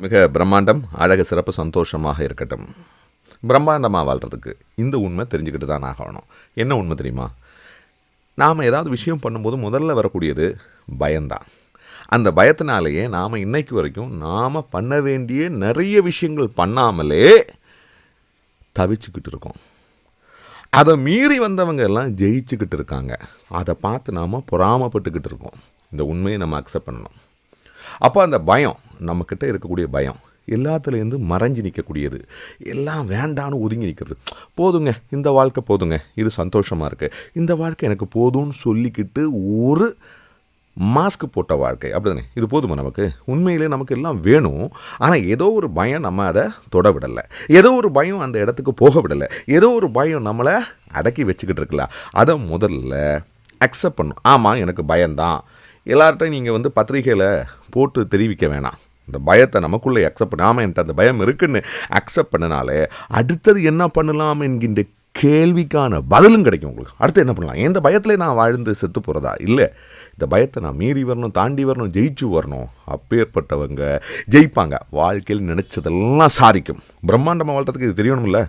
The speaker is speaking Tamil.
மிக பிரம்மாண்டம் அழகு சிறப்பு சந்தோஷமாக இருக்கட்டும். பிரம்மாண்டமாக வாழ்கிறதுக்கு இந்த உண்மை தெரிஞ்சுக்கிட்டு தான் ஆகணும். என்ன உண்மை தெரியுமா? நாம் ஏதாவது விஷயம் பண்ணும்போது முதல்ல வரக்கூடியது பயம்தான். அந்த பயத்தினாலேயே நாம் இன்னைக்கு வரைக்கும் நாம் பண்ண வேண்டிய நிறைய விஷயங்கள் பண்ணாமலே தவிச்சுக்கிட்டு இருக்கோம். அதை மீறி வந்தவங்க எல்லாம் ஜெயிச்சுக்கிட்டு இருக்காங்க. அதை பார்த்து நாம் பொறாமப்பட்டுக்கிட்டு இருக்கோம். இந்த உண்மையை நம்ம அக்செப்ட் பண்ணணும். அப்போ அந்த பயம் நம்மக்கிட்ட இருக்கக்கூடிய பயம் எல்லாத்துலேருந்து மறைஞ்சு நிற்கக்கூடியது. எல்லாம் வேண்டான்னு ஒதுங்கி நிற்கிறது. போதுங்க இந்த வாழ்க்கை போதுங்க. இது சந்தோஷமாக இருக்குது இந்த வாழ்க்கை எனக்கு போதும்னு சொல்லிக்கிட்டு ஒரு மாஸ்க் போட்ட வாழ்க்கை. அப்படிதானே? இது போதுமா நமக்கு? உண்மையிலே நமக்கு எல்லாம் வேணும். ஆனால் ஏதோ ஒரு பயம் நம்ம அதை தொட விடலை. ஏதோ ஒரு பயம் அந்த இடத்துக்கு போக விடலை. ஏதோ ஒரு பயம் நம்மளை அடக்கி வச்சுக்கிட்டு இருக்கலாம் அதை முதல்ல அக்செப்ட் பண்ணும் ஆமாம் எனக்கு பயம்தான். எல்லார்ட்டையும் நீங்கள் வந்து பத்திரிகையில் போட்டு தெரிவிக்க வேணாம். இந்த பயத்தை நமக்குள்ளே அக்செப்ட் பண்ண. என்கிட்ட அந்த பயம் இருக்குன்னு அக்செப்ட் பண்ணனாலே அடுத்தது என்ன பண்ணலாம் என்கின்ற கேள்விக்கான பதிலும் கிடைக்கும் உங்களுக்கு. அடுத்து என்ன பண்ணலாம்? எந்த பயத்தில் நான் வாழ்ந்து செத்து போகிறதா இல்லை இந்த பயத்தை நான் மீறி வரணும் தாண்டி வரணும் ஜெயிச்சு வரணும். அப்பேற்பட்டவங்க ஜெயிப்பாங்க. வாழ்க்கையில் நினச்சதெல்லாம் சாதிக்கும். பிரம்மாண்டமாக வாழ்றதுக்கு இது தெரியணும்ல.